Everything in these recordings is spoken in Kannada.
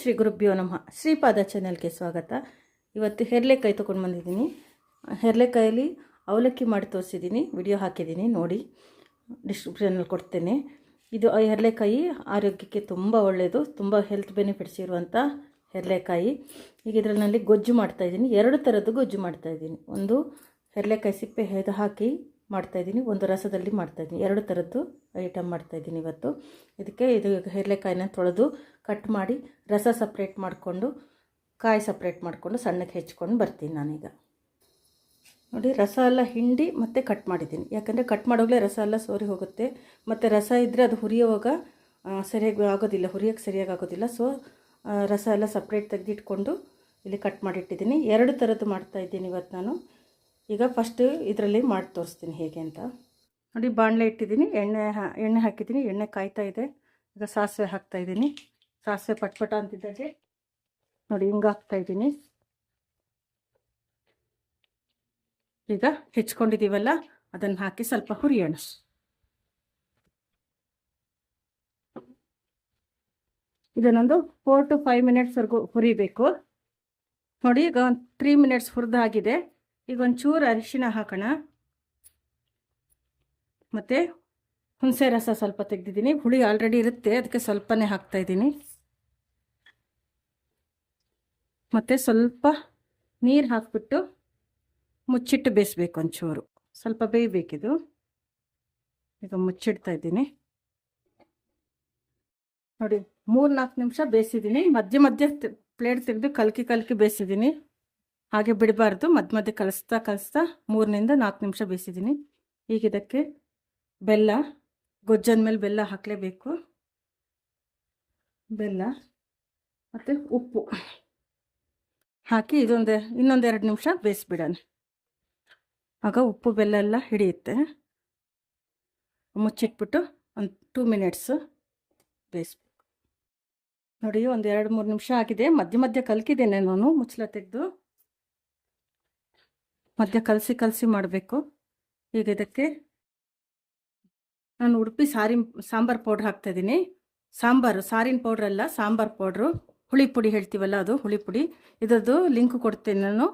ಶ್ರೀ ಗುರುಭ್ಯೋ ನಮಃ. ಶ್ರೀಪಾದ ಚಾನೆಲ್ಗೆ ಸ್ವಾಗತ. ಇವತ್ತು ಹೆರ್ಲೆಕಾಯಿ ತೊಗೊಂಡು ಬಂದಿದ್ದೀನಿ. ಹೆರ್ಲೆಕಾಯಲ್ಲಿ ಅವಲಕ್ಕಿ ಮಾಡಿ ತೋರಿಸಿದ್ದೀನಿ. ವಿಡಿಯೋ ಹಾಕಿದ್ದೀನಿ, ನೋಡಿ. ಡಿಸ್ಕ್ರಿಪ್ಷನಲ್ಲಿ ಕೊಡ್ತೇನೆ. ಇದು ಹೆರ್ಲೆಕಾಯಿ ಆರೋಗ್ಯಕ್ಕೆ ತುಂಬ ಒಳ್ಳೆಯದು ತುಂಬ ಹೆಲ್ತ್ ಬೆನಿಫಿಟ್ಸ್ ಇರುವಂಥ ಹೆರ್ಲೆಕಾಯಿ. ಈಗ ಇದರಲ್ಲಿ ಗೊಜ್ಜು ಮಾಡ್ತಾಯಿದ್ದೀನಿ ಎರಡು ಥರದ್ದು ಗೊಜ್ಜು ಮಾಡ್ತಾಯಿದ್ದೀನಿ ಒಂದು ಹೆರ್ಲೆಕಾಯಿ ಸಿಪ್ಪೆ ಹೆದು ಹಾಕಿ ಮಾಡ್ತಾಯಿದ್ದೀನಿ ಒಂದು ರಸದಲ್ಲಿ ಮಾಡ್ತಾಯಿದ್ದೀನಿ ಎರಡು ಥರದ್ದು ಐಟಮ್ ಮಾಡ್ತಾಯಿದ್ದೀನಿ ಇವತ್ತು. ಇದಕ್ಕೆ ಇದು ಹೆರ್ಲೆಕಾಯಿನ ತೊಳೆದು ಕಟ್ ಮಾಡಿ ರಸ ಸಪ್ರೇಟ್ ಮಾಡಿಕೊಂಡು, ಕಾಯಿ ಸಪ್ರೇಟ್ ಮಾಡಿಕೊಂಡು ಸಣ್ಣಕ್ಕೆ ಹೆಚ್ಕೊಂಡು ಬರ್ತೀನಿ ನಾನೀಗ. ನೋಡಿ, ರಸ ಎಲ್ಲ ಹಿಂಡಿ ಮತ್ತು ಕಟ್ ಮಾಡಿದ್ದೀನಿ. ಯಾಕಂದರೆ ಕಟ್ ಮಾಡೋಗಲೇ ರಸ ಎಲ್ಲ ಸೋರಿ ಹೋಗುತ್ತೆ. ಮತ್ತು ರಸ ಇದ್ದರೆ ಅದು ಹುರಿಯುವಾಗ ಸರಿಯಾಗಿ ಆಗೋದಿಲ್ಲ. ಹುರಿಯೋಕ್ಕೆ ಸರಿಯಾಗಿ ಆಗೋದಿಲ್ಲ. ಸೊ ರಸ ಎಲ್ಲ ಸಪ್ರೇಟ್ ತೆಗೆದಿಟ್ಕೊಂಡು ಇಲ್ಲಿ ಕಟ್ ಮಾಡಿಟ್ಟಿದ್ದೀನಿ. ಎರಡು ಥರದ್ದು ಮಾಡ್ತಾಯಿದ್ದೀನಿ ಇವತ್ತು ನಾನು. ಈಗ ಫಸ್ಟ್ ಇದರಲ್ಲಿ ಮಾಡಿ ತೋರಿಸ್ತೀನಿ ಹೇಗೆ ಅಂತ. ನೋಡಿ ಬಾಣಲೆ ಇಟ್ಟಿದ್ದೀನಿ, ಎಣ್ಣೆ ಎಣ್ಣೆ ಹಾಕಿದ್ದೀನಿ, ಎಣ್ಣೆ ಕಾಯ್ತಾ ಇದೆ. ಈಗ ಸಾಸಿವೆ ಹಾಕ್ತಾ ಇದ್ದೀನಿ. ಸಾಸಿವೆ ಪಟ್ಪಟ ಅಂತಿದ್ದಾಗೆ. ನೋಡಿ ಹಿಂಗೆ ಹಾಕ್ತಾ ಇದ್ದೀನಿ. ಈಗ ಹೆಚ್ಕೊಂಡಿದ್ದೀವಲ್ಲ, ಅದನ್ನು ಹಾಕಿ ಸ್ವಲ್ಪ ಹುರಿಯೋಣ. ಇದನ್ನೊಂದು ಫೋರ್ ಟು ಫೈವ್ ಮಿನಿಟ್ಸ್ವರೆಗೂ ಹುರಿಬೇಕು. ನೋಡಿ ಈಗ ಒಂದು ತ್ರೀ ಮಿನಿಟ್ಸ್ ಹುರಿದಾಗಿದೆ. ಈಗ ಒಂಚೂರು ಅರಿಶಿಣ ಹಾಕೋಣ. ಮತ್ತು ಹುಣಸೆ ರಸ ಸ್ವಲ್ಪ ತೆಗೆದಿದ್ದೀನಿ. ಹುಳಿ ಆಲ್ರೆಡಿ ಇರುತ್ತೆ. ಅದಕ್ಕೆ ಸ್ವಲ್ಪನೇ ಹಾಕ್ತಾ ಇದ್ದೀನಿ. ಮತ್ತು ಸ್ವಲ್ಪ ನೀರು ಹಾಕ್ಬಿಟ್ಟು ಮುಚ್ಚಿಟ್ಟು ಬೇಯಿಸ್ಬೇಕು ಒಂಚೂರು. ಸ್ವಲ್ಪ ಬೇಯಬೇಕಿದು. ಈಗ ಮುಚ್ಚಿಡ್ತಾ ಇದ್ದೀನಿ. ನೋಡಿ ಮೂರು ನಾಲ್ಕು ನಿಮಿಷ ಬೇಯಿಸಿದ್ದೀನಿ. ಮಧ್ಯೆ ಮಧ್ಯೆ ಪ್ಲೇಟ್ ತೆಗೆದು ಕಲ್ಕಿ ಕಲ್ಕಿ ಬೇಯಿಸಿದ್ದೀನಿ. ಹಾಗೆ ಬಿಡಬಾರ್ದು. ಮಧ್ಯ ಮಧ್ಯೆ ಕಲಿಸ್ತಾ ಕಲಿಸ್ತಾ ಮೂರರಿಂದ ನಾಲ್ಕು ನಿಮಿಷ ಬೇಯಿಸಿದ್ದೀನಿ. ಈಗ ಇದಕ್ಕೆ ಬೆಲ್ಲ, ಗೊಜ್ಜನ ಮೇಲೆ ಬೆಲ್ಲ ಹಾಕಲೇಬೇಕು. ಬೆಲ್ಲ ಮತ್ತು ಉಪ್ಪು ಹಾಕಿ ಇದೊಂದು ಇನ್ನೊಂದೆರಡು ನಿಮಿಷ ಬೇಯಿಸ್ಬಿಡೋಣ. ಆಗ ಉಪ್ಪು, ಬೆಲ್ಲ ಎಲ್ಲ ಹಿಡಿಯುತ್ತೆ. ಮುಚ್ಚಿಟ್ಬಿಟ್ಟು ಒಂದು ಟೂ ಮಿನಿಟ್ಸು ಬೇಯಿಸ್ಬೇಕು. ನೋಡಿ, ಒಂದು ಎರಡು ಮೂರು ನಿಮಿಷ ಆಗಿದೆ. ಮಧ್ಯ ಮಧ್ಯ ಕಲ್ಕಿದ್ದೇನೆ ನಾನು ಮುಚ್ಚಲ ತೆಗೆದು. ಮಧ್ಯ ಕಲಸಿ ಕಲಸಿ ಮಾಡಬೇಕು. ಈಗ ಇದಕ್ಕೆ ನಾನು ಉಡುಪಿ ಸಾರಿ, ಸಾಂಬಾರು ಪೌಡ್ರ್ ಹಾಕ್ತಾಯಿದ್ದೀನಿ ಸಾಂಬಾರು, ಸಾರಿನ ಪೌಡ್ರ್ ಅಲ್ಲ, ಸಾಂಬಾರು ಪೌಡ್ರು. ಹುಳಿ ಪುಡಿ ಹೇಳ್ತೀವಲ್ಲ ಅದು, ಹುಳಿ ಪುಡಿ. ಇದರದ್ದು ಲಿಂಕ್ ಕೊಡ್ತೇನೆ ನಾನು.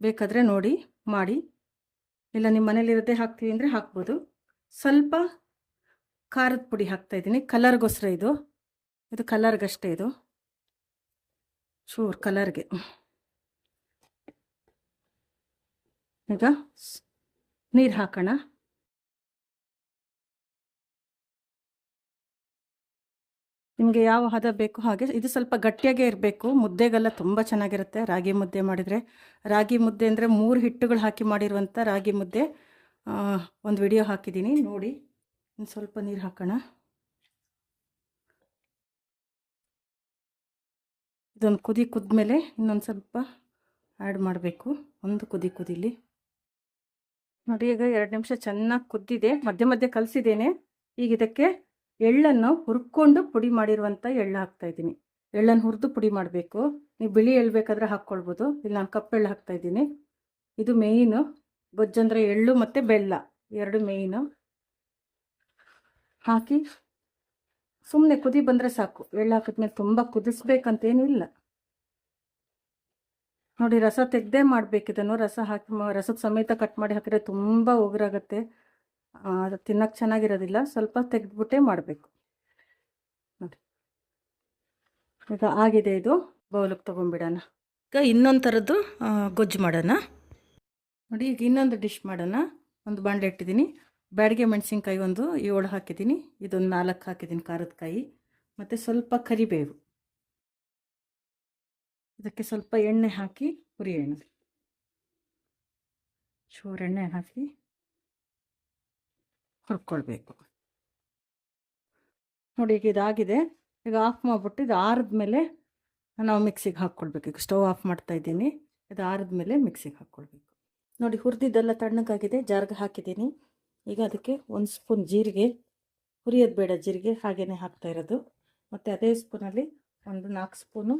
ಬೇಕಾದರೆ ನೋಡಿ, ಮಾಡಿ. ಇಲ್ಲ ನಿಮ್ಮ ಮನೇಲಿರೋದೇ ಹಾಕ್ತೀವಿ ಅಂದರೆ ಹಾಕ್ಬೋದು. ಸ್ವಲ್ಪ ಖಾರದ ಪುಡಿ ಹಾಕ್ತಾಯಿದ್ದೀನಿ ಕಲರ್ಗೋಸ್ಕರ ಇದು. ಇದು ಕಲರ್ಗಷ್ಟೇ ಇದು. ಶೂರ್ ಕಲರ್ಗೆ. ಈಗ ನೀರು ಹಾಕೋಣ. ನಿಮಗೆ ಯಾವ ಹದ ಬೇಕು ಹಾಗೆ, ಇದು ಸ್ವಲ್ಪ ಗಟ್ಟಿಯಾಗೇ ಇರಬೇಕು. ಮುದ್ದೆಗೆಲ್ಲ ತುಂಬ ಚೆನ್ನಾಗಿರುತ್ತೆ. ರಾಗಿ ಮುದ್ದೆ ಮಾಡಿದರೆ. ರಾಗಿ ಮುದ್ದೆ ಅಂದರೆ ಮೂರು ಹಿಟ್ಟುಗಳು ಹಾಕಿ ಮಾಡಿರುವಂಥ ರಾಗಿ ಮುದ್ದೆ. ಒಂದು ವಿಡಿಯೋ ಹಾಕಿದ್ದೀನಿ ನೋಡಿ. ಇನ್ನು ಸ್ವಲ್ಪ ನೀರು ಹಾಕೋಣ. ಇದೊಂದು ಕುದಿ ಕುದ್ಮೇಲೆ ಇನ್ನೊಂದು ಸ್ವಲ್ಪ ಆ್ಯಡ್ ಮಾಡಬೇಕು. ಒಂದು ಕುದಿ ಕುದಿಲಿ. ನೋಡಿ, ಈಗ ಎರಡು ನಿಮಿಷ ಚೆನ್ನಾಗಿ ಕುದ್ದಿದೆ. ಮಧ್ಯೆ ಮಧ್ಯೆ ಕಲಸಿದ್ದೇನೆ. ಈಗ ಇದಕ್ಕೆ ಎಳ್ಳನ್ನು ಹುರ್ಕೊಂಡು ಪುಡಿ ಮಾಡಿರುವಂಥ ಎಳ್ಳು ಹಾಕ್ತಾ ಇದ್ದೀನಿ. ಎಳ್ಳನ್ನು ಹುರಿದು ಪುಡಿ ಮಾಡಬೇಕು. ನೀವು ಬಿಳಿ ಎಳ್ಳು ಬೇಕಾದರೆ ಹಾಕ್ಕೊಳ್ಬೋದು. ಇಲ್ಲಿ ನಾನು ಕಪ್ಪೆಳ್ಳು ಹಾಕ್ತಾ ಇದ್ದೀನಿ. ಇದು ಮೇಯ್ನು ಗೊಜ್ಜಂದರೆ ಎಳ್ಳು ಮತ್ತು ಬೆಲ್ಲ. ಎರಡು ಮೇಯ್ನು ಹಾಕಿ ಸುಮ್ಮನೆ ಕುದಿ ಬಂದರೆ ಸಾಕು. ಎಳ್ಳು ಹಾಕಿದ್ಮೇಲೆ ತುಂಬ ಕುದಿಸ್ಬೇಕಂತೇನೂ ಇಲ್ಲ ನೋಡಿ ರಸ ತೆಗ್ದೇ ಮಾಡ್ಬೇಕು ಇದನ್ನು. ರಸ ಹಾಕಿ ರಸದ ಸಮೇತ ಕಟ್ ಮಾಡಿ ಹಾಕಿದ್ರೆ ತುಂಬ ಉಗುರಾಗುತ್ತೆ. ಅದು ತಿನ್ನಕ್ಕೆ ಚೆನ್ನಾಗಿರೋದಿಲ್ಲ. ಸ್ವಲ್ಪ ತೆಗೆದ್ಬಿಟ್ಟೇ ಮಾಡಬೇಕು. ನೋಡಿ. ಈಗ ಆಗಿದೆ ಇದು. ಬೌಲಕ್ಕೆ ತೊಗೊಂಡ್ಬಿಡೋಣ. ಈಗ ಇನ್ನೊಂದು ಥರದ್ದು ಗೊಜ್ಜು ಮಾಡೋಣ. ನೋಡಿ, ಈಗ ಇನ್ನೊಂದು ಡಿಶ್ ಮಾಡೋಣ. ಒಂದು ಬಾಂಡೆ ಇಟ್ಟಿದ್ದೀನಿ. ಬ್ಯಾಡಿಗೆ ಮೆಣಸಿನ್ಕಾಯಿ ಒಂದು ಏಳು ಹಾಕಿದ್ದೀನಿ. ಇದೊಂದು ನಾಲ್ಕು ಹಾಕಿದ್ದೀನಿ ಖಾರದ ಕಾಯಿ. ಮತ್ತು ಸ್ವಲ್ಪ ಕರಿಬೇವು. ಇದಕ್ಕೆ ಸ್ವಲ್ಪ ಎಣ್ಣೆ ಹಾಕಿ ಹುರಿಯೋಣ ಚೂರು ಎಣ್ಣೆ ಹಾಕಿ ಹುರ್ಕೊಳ್ಬೇಕು. ನೋಡಿ ಈಗ ಇದಾಗಿದೆ. ಈಗ ಆಫ್ ಮಾಡಿಬಿಟ್ಟು ಇದು ಆರಿದ್ಮೇಲೆ ನಾವು ಮಿಕ್ಸಿಗೆ ಹಾಕ್ಕೊಳ್ಬೇಕು. ಈಗ ಸ್ಟೌವ್ ಆಫ್ ಮಾಡ್ತಾ ಇದ್ದೀನಿ. ಇದು ಆರಿದ್ಮೇಲೆ ಮಿಕ್ಸಿಗೆ ಹಾಕ್ಕೊಳ್ಬೇಕು. ನೋಡಿ ಹುರಿದಿದ್ದೆಲ್ಲ ತಣ್ಣಗಾಗಿದೆ. ಜಾರ್ಗೆ ಹಾಕಿದ್ದೀನಿ. ಈಗ ಅದಕ್ಕೆ ಒಂದು ಸ್ಪೂನ್ ಜೀರಿಗೆ. ಹುರಿಯೋದು ಬೇಡ ಜೀರಿಗೆ ಹಾಗೇ ಹಾಕ್ತಾ ಇರೋದು. ಮತ್ತು ಅದೇ ಸ್ಪೂನಲ್ಲಿ ಒಂದು ನಾಲ್ಕು ಸ್ಪೂನು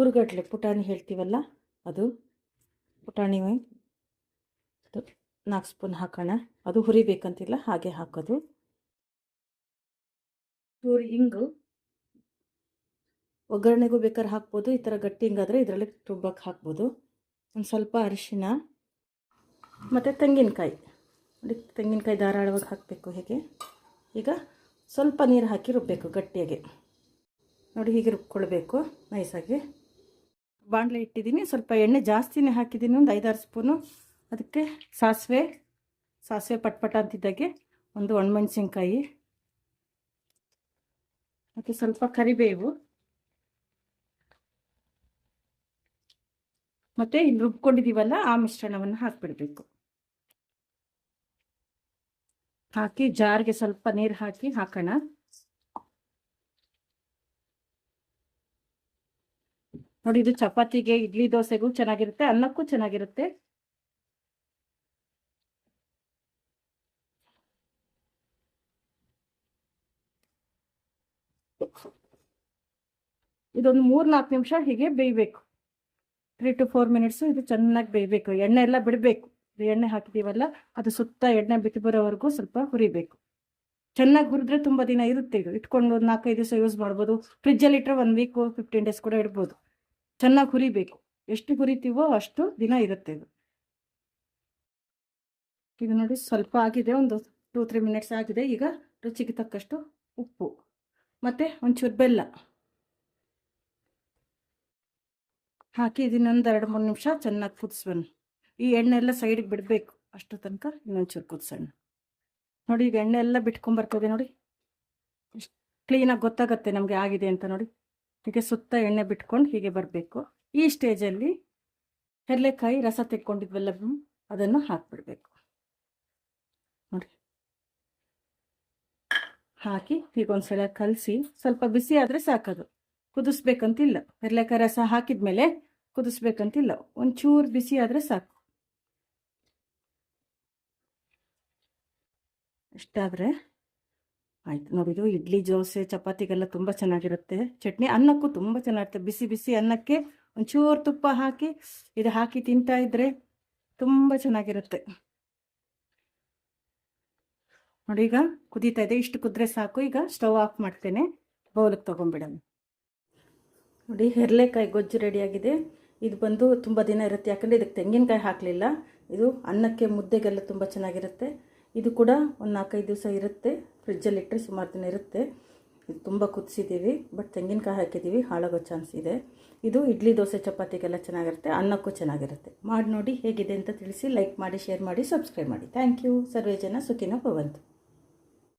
ಹುರುಗಡ್ಲೆ ಪುಟಾಣಿ ಹೇಳ್ತೀವಲ್ಲ, ಅದು ಪುಟಾಣಿ ನಾಲ್ಕು ಸ್ಪೂನ್ ಹಾಕೋಣ. ಅದು ಹುರಿಬೇಕಂತಿಲ್ಲ, ಹಾಗೆ ಹಾಕೋದು. ಚೂರು ಹಿಂಗು ಒಗ್ಗರಣೆಗೂ ಬೇಕಾದ್ರೆ ಹಾಕ್ಬೋದು, ಈ ಥರ ಗಟ್ಟಿ ಹಿಂಗಾದರೆ ಇದರಲ್ಲಿ ರುಬ್ಬಕ್ಕೆ ಹಾಕ್ಬೋದು. ಒಂದು ಸ್ವಲ್ಪ ಅರಿಶಿನ, ಮತ್ತು ತೆಂಗಿನಕಾಯಿ. ನೋಡಿ, ತೆಂಗಿನಕಾಯಿ ಧಾರಾಳವಾಗಿ ಹಾಕಬೇಕು ಹೇಗೆ. ಈಗ ಸ್ವಲ್ಪ ನೀರು ಹಾಕಿ ರುಬ್ಬಬೇಕು ಗಟ್ಟಿಯಾಗಿ. ನೋಡಿ, ಹೀಗೆ ರುಬ್ಕೊಳ್ಬೇಕು, ನೈಸಾಗಿ. ಬಾಣಲೆ ಇಟ್ಟಿದ್ದೀನಿ. ಸ್ವಲ್ಪ ಎಣ್ಣೆ ಜಾಸ್ತಿನೇ ಹಾಕಿದ್ದೀನಿ. ಒಂದು ಐದಾರು ಸ್ಪೂನು. ಅದಕ್ಕೆ ಸಾಸಿವೆ ಸಾಸಿವೆ ಪಟ್ಪಟ ಅಂತಿದ್ದಾಗೆ ಒಂದು ಒಣಮೆಣ್ಸಿನ್ಕಾಯಿ. ಮತ್ತು ಸ್ವಲ್ಪ ಕರಿಬೇವು. ಮತ್ತು ಇಲ್ಲಿ ರುಬ್ಕೊಂಡಿದ್ದೀವಲ್ಲ, ಆ ಮಿಶ್ರಣವನ್ನು ಹಾಕಿಬಿಡಬೇಕು. ಹಾಕಿ ಜಾರ್ಗೆ ಸ್ವಲ್ಪ ನೀರು ಹಾಕಿ ಹಾಕೋಣ. ನೋಡಿ, ಇದು ಚಪಾತಿಗೆ ಇಡ್ಲಿ ದೋಸೆಗೂ ಚೆನ್ನಾಗಿರುತ್ತೆ, ಅನ್ನಕ್ಕೂ ಚೆನ್ನಾಗಿರುತ್ತೆ. ಇದೊಂದು ಮೂರ್ ನಾಲ್ಕು ನಿಮಿಷ ಹೀಗೆ ಬೇಯಬೇಕು. ತ್ರೀ ಟು ಫೋರ್ ಮಿನಿಟ್ಸು ಇದು ಚೆನ್ನಾಗಿ ಬೇಯಬೇಕು. ಎಣ್ಣೆ ಎಲ್ಲ ಬಿಡಬೇಕು. ಎಣ್ಣೆ ಹಾಕಿದೀವಲ್ಲ ಅದು ಸುತ್ತ ಎಣ್ಣೆ ಬಿಟ್ಟು ಬರೋವರೆಗೂ ಸ್ವಲ್ಪ ಹುರಿಬೇಕು. ಚೆನ್ನಾಗಿ ಹುರಿದ್ರೆ ತುಂಬ ದಿನ ಇರುತ್ತೆ ಇದು. ಇಟ್ಕೊಂಡು ಒಂದು ನಾಲ್ಕೈದು ದಿವಸ ಯೂಸ್ ಮಾಡ್ಬೋದು. ಫ್ರಿಜ್ಜಲ್ಲಿ ಇಟ್ಟರೆ ಒನ್ ವೀಕ್ ಫಿಫ್ಟೀನ್ ಡೇಸ್ ಕೂಡ ಇಡ್ಬೋದು. ಚೆನ್ನಾಗಿ ಹುರಿಬೇಕು. ಎಷ್ಟು ಹುರಿತೀವೋ ಅಷ್ಟು ದಿನ ಇರುತ್ತೆ ಇದು. ಇದು ನೋಡಿ ಸ್ವಲ್ಪ ಆಗಿದೆ, ಒಂದು ಟೂ ತ್ರೀ ಮಿನಿಟ್ಸ್ ಆಗಿದೆ. ಈಗ ರುಚಿಗೆ ತಕ್ಕಷ್ಟು ಉಪ್ಪು, ಮತ್ತು ಒಂಚೂರು ಬೆಲ್ಲ. ಹಾಕಿ ಇದನ್ನೊಂದು ಎರಡು, ಮೂರು ನಿಮಿಷ ಚೆನ್ನಾಗಿ ಕುದಿಸ್ಬನ್ ಈ ಎಣ್ಣೆ ಎಲ್ಲ ಸೈಡಿಗೆ ಬಿಡಬೇಕು. ಅಷ್ಟು ತನಕ ಇನ್ನೊಂಚೂರು ಕುದಿಸೋಣ. ನೋಡಿ ಈಗ ಎಣ್ಣೆ ಎಲ್ಲ ಬಿಟ್ಕೊಂಬರ್ತದೆ ನೋಡಿ. ಕ್ಲೀನಾಗಿ ಗೊತ್ತಾಗತ್ತೆ ನಮಗೆ ಆಗಿದೆ ಅಂತ ನೋಡಿ. ಹೀಗೆ ಸುತ್ತ ಎಣ್ಣೆ ಬಿಟ್ಕೊಂಡು ಹೀಗೆ ಬರಬೇಕು. ಈ ಸ್ಟೇಜಲ್ಲಿ ಕಡಲೆಕಾಯಿ ರಸ ತೆಕ್ಕೊಂಡಿದ್ವಲ್ಲ ಅದನ್ನು ಹಾಕ್ಬಿಡ್ಬೇಕು. ನೋಡಿ. ಹಾಕಿ ಈಗ ಒಂದ್ಸಲ ಕಲಸಿ ಸ್ವಲ್ಪ ಬಿಸಿ ಆದರೆ ಸಾಕದು. ಕುದಿಸ್ಬೇಕಂತಿಲ್ಲ. ಕಡಲೆಕಾಯಿ ರಸ ಹಾಕಿದ್ಮೇಲೆ ಕುದಿಸ್ಬೇಕಂತಿಲ್ಲ. ಒಂಚೂರು ಬಿಸಿ ಆದರೆ ಸಾಕು. ಇಷ್ಟಾದರೆ ಆಯ್ತು. ನೋಡಿದು ಇಡ್ಲಿ, ದೋಸೆ, ಚಪಾತಿಗೆಲ್ಲ ತುಂಬ ಚೆನ್ನಾಗಿರುತ್ತೆ. ಚಟ್ನಿ ಅನ್ನಕ್ಕೂ ತುಂಬ ಚೆನ್ನಾಗಿರುತ್ತೆ. ಬಿಸಿ ಬಿಸಿ ಅನ್ನಕ್ಕೆ ಒಂಚೂರು ತುಪ್ಪ ಹಾಕಿ ಇದು ಹಾಕಿ ತಿಂತಾ ಇದ್ರೆ ತುಂಬ ಚೆನ್ನಾಗಿರುತ್ತೆ. ನೋಡಿ ಈಗ ಕುದೀತಾ ಇದೆ. ಇಷ್ಟು ಕುದ್ರೆ ಸಾಕು. ಈಗ ಸ್ಟವ್ ಆಫ್ ಮಾಡ್ತೇನೆ. ಬೌಲಿಗೆ ತೊಗೊಂಡ್ಬಿಡೋಣ. ನೋಡಿ, ಹೆರ್ಲೆಕಾಯಿ ಗೊಜ್ಜು ರೆಡಿಯಾಗಿದೆ. ಇದು ಬಂದು ತುಂಬ ದಿನ ಇರುತ್ತೆ. ಯಾಕಂದರೆ ಇದಕ್ಕೆ ತೆಂಗಿನಕಾಯಿ ಹಾಕಲಿಲ್ಲ. ಇದು ಅನ್ನಕ್ಕೆ, ಮುದ್ದೆಗೆಲ್ಲ ತುಂಬ ಚೆನ್ನಾಗಿರುತ್ತೆ. ಇದು ಕೂಡ ಒಂದು ನಾಲ್ಕೈದು ದಿವಸ ಇರುತ್ತೆ. ಫ್ರಿಜ್ಜಲ್ಲಿ ಇಟ್ಟರೆ ಸುಮಾರು ದಿನ ಇರುತ್ತೆ. ಇದು ತುಂಬ ಕುದಿಸಿದ್ದೀವಿ ಬಟ್ ತೆಂಗಿನಕಾಯಿ ಹಾಕಿದ್ದೀವಿ ಹಾಳಾಗೋ ಚಾನ್ಸ್ ಇದೆ. ಇದು ಇಡ್ಲಿ ದೋಸೆ ಚಪಾತಿಗೆಲ್ಲ ಚೆನ್ನಾಗಿರುತ್ತೆ, ಅನ್ನಕ್ಕೂ ಚೆನ್ನಾಗಿರುತ್ತೆ. ಮಾಡಿ ನೋಡಿ ಹೇಗಿದೆ ಅಂತ ತಿಳಿಸಿ ಲೈಕ್ ಮಾಡಿ ಶೇರ್ ಮಾಡಿ ಸಬ್ಸ್ಕ್ರೈಬ್ ಮಾಡಿ. ಥ್ಯಾಂಕ್ ಯು ಸರ್ವೇ ಜನ ಸುಖಿನ ಭವಂತು.